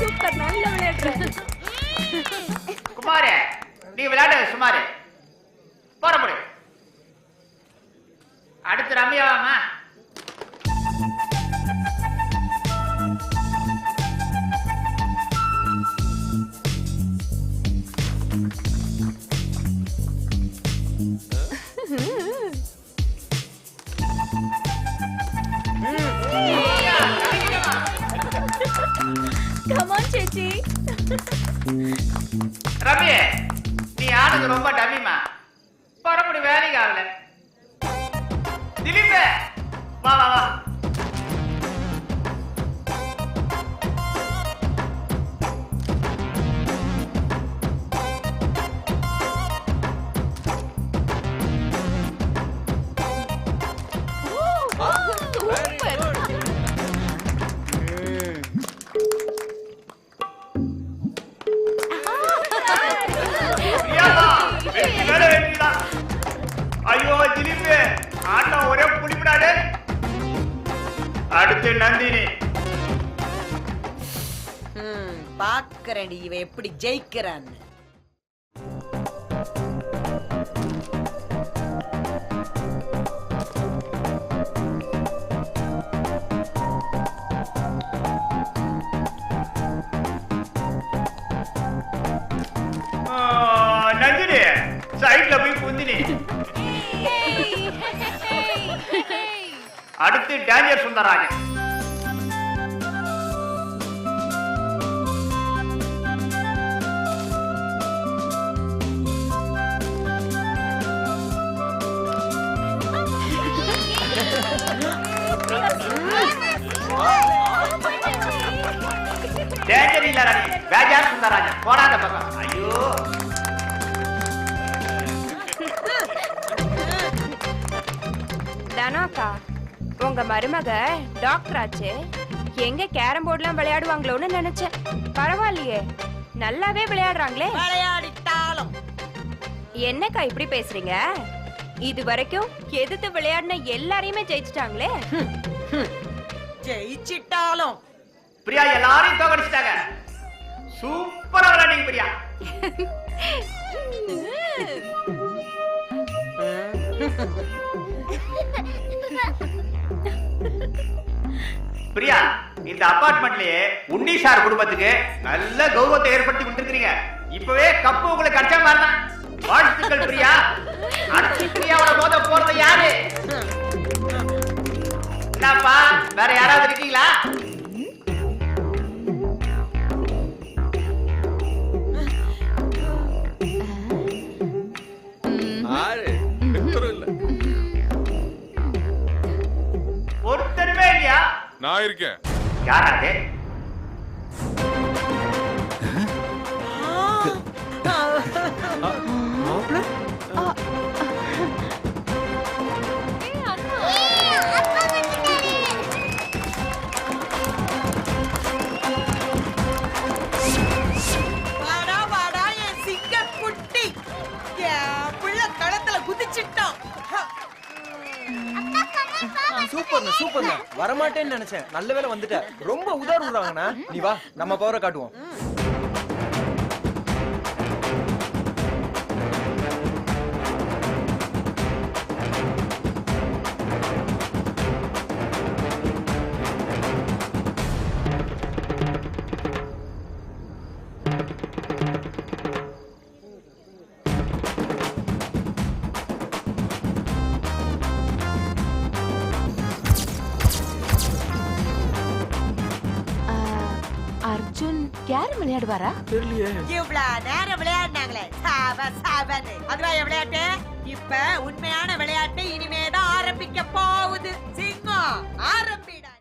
Super நல்ல விளையாடுற குமாரே நீ விளையாடு சுமாரு. போற முடி அடுத்து ரம்யாவாமா கமான் ரவி நீ ஆடுது ரொம்ப டமிமா பரப்படி வேலைக்கு ஆகல. திலீப் வா வா வா. அடுத்து நந்தினி. ம், பாக்குறேன்டி இவன் எப்படி ஜெயிக்கிறான்னு. நந்தினி சைட்ல போய் குந்தினி. அடுத்து டேஞ்சர் சுந்தராஜன் டேஞ்சர் இல்ல ரவி பேஜார் சுந்தராஜன் போடாத பக்கம். ஐயோ. தனாக்கா உங்க மருமக டாக்டர் ஆச்சே? எங்க கேரம் போர்டுலாம் விளையாடுவாங்களோன்னு நினைச்சேன். பரவாயில்லையே. நல்லாவே விளையாடுறாங்களே. விளையாடிட்டாலும். என்னக்கா இப்படி பேசுறீங்க? இது வரைக்கும் எதிர்த்து விளையாடின எல்லாரையுமே ஜெயிச்சிட்டாங்களே. ஜெயிச்சிட்டாலும். பிரியா எல்லாரையும் தோக்கடிச்சிட்டாங்க. சூப்பரா விளையாடுங்க பிரியா. பிரியா இந்த அபார்ட்மெண்ட்லயே உன்னி சார் குடும்பத்துக்கு நல்ல கௌரவத்தை ஏற்படுத்தி கொடுத்துருக்கீங்க இப்பவே கப்பு உங்களுக்கு கிடைச்ச மாறலாம் வாழ்த்துக்கள் பிரியா. அடுத்து பிரியாவோட போத போறது யாரு? என்னப்பா வேற யாராவது இருக்கீங்களா? நான் இருக்கேன். யாரா அது சூப்பர்ண்ணா வரமாட்டேன்னு நினைச்சேன். நல்ல வேலை வந்துட்ட. ரொம்ப உதார் விடுறாங்கண்ணா. நீ வா நம்ம பவரை காட்டுவோம். யாரு விளையாடுவாரா? தெரியலையே. இவ்வளவு நேரம் விளையாடினாங்களே. சாப சாபன்னு அதுவா விளையாட்டு? இப்ப உண்மையான விளையாட்டு இனிமேதான் ஆரம்பிக்க போகுது. சிங்கம் ஆரம்பிடா.